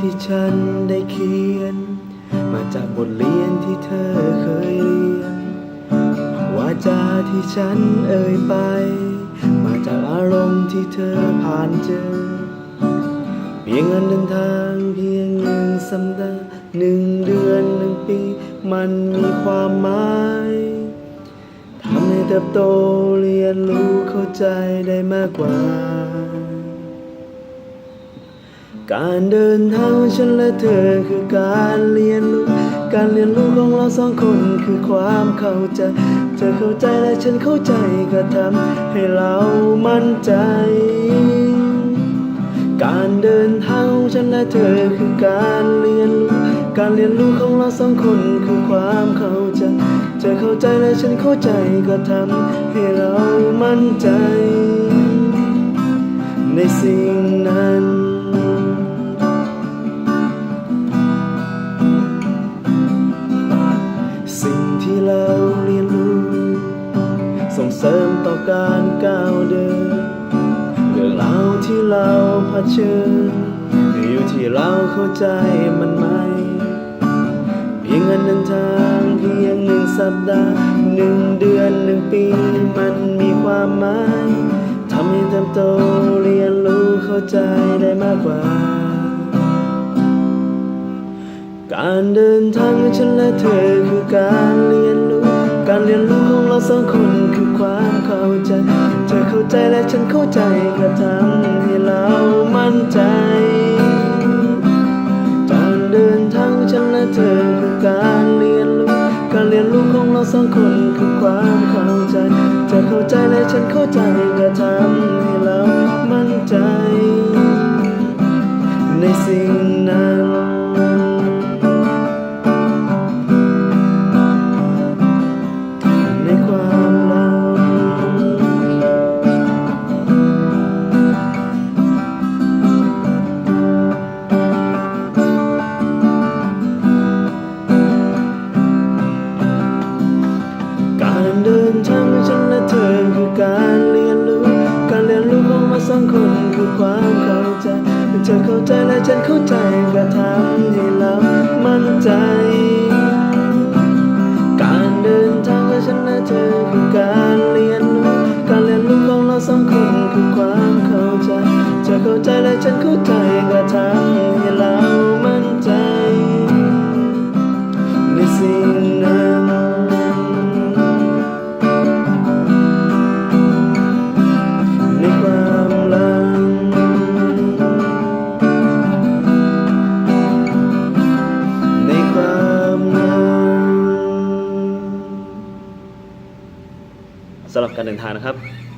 ที่ฉันได้เขียน มาจากบทเรียนที่เธอเคยเรียน วาจาที่ฉันเอ่ยไป มาจากอารมณ์ที่เธอผ่านเจอ เพียงหนเดินทางเพียงหนึ่งสัปดาห์หนึ่งเดือนหนึ่งปี มันมีความหมายทำให้เติบโตเรียนรู้เข้าใจได้มากกว่า การเดินทางฉันและเธอคือการเรียนรู้ การเรียนรู้ของเราสองคนคือความเข้าใจ เธอเข้าใจและฉันเข้าใจก็ทำให้เรามั่นใจ การเดินทางฉันและเธอคือการเรียนรู้ การเรียนรู้ของเราสองคนคือความเข้าใจ เธอเข้าใจและฉันเข้าใจก็ทำให้เรามั่นใจ เสริมต่อการก้าวเดินเรื่องราวที่เราเผชิญอยู่ที่เราเข้าใจมันไหมเพียงเงินเดินทางเพียงหนึ่งสัปดาห์หนึ่งเดือนหนึ่งปีมันมีความหมายทำให้เติบโตเรียนรู้เข้าใจได้มากกว่าการเดินทางของฉันและเธอคือการเรียนรู้ การเรียนรู้ของเราสองคน ใจและฉันเข้าใจก็ทำให้เรามั่นใจการเดินทางฉันและเธอคือการเรียนรู้การเรียนรู้ของเราสองคนคือความเข้าใจเธอเข้าใจและฉันเข้าใจก็ทำให้เรามั่นใจ ในสิ่งนั้น สองคนคือความเข้าใจเธอเข้าใจและฉันเข้าใจกระทำให้ สำหรับการเดินทางนะครับ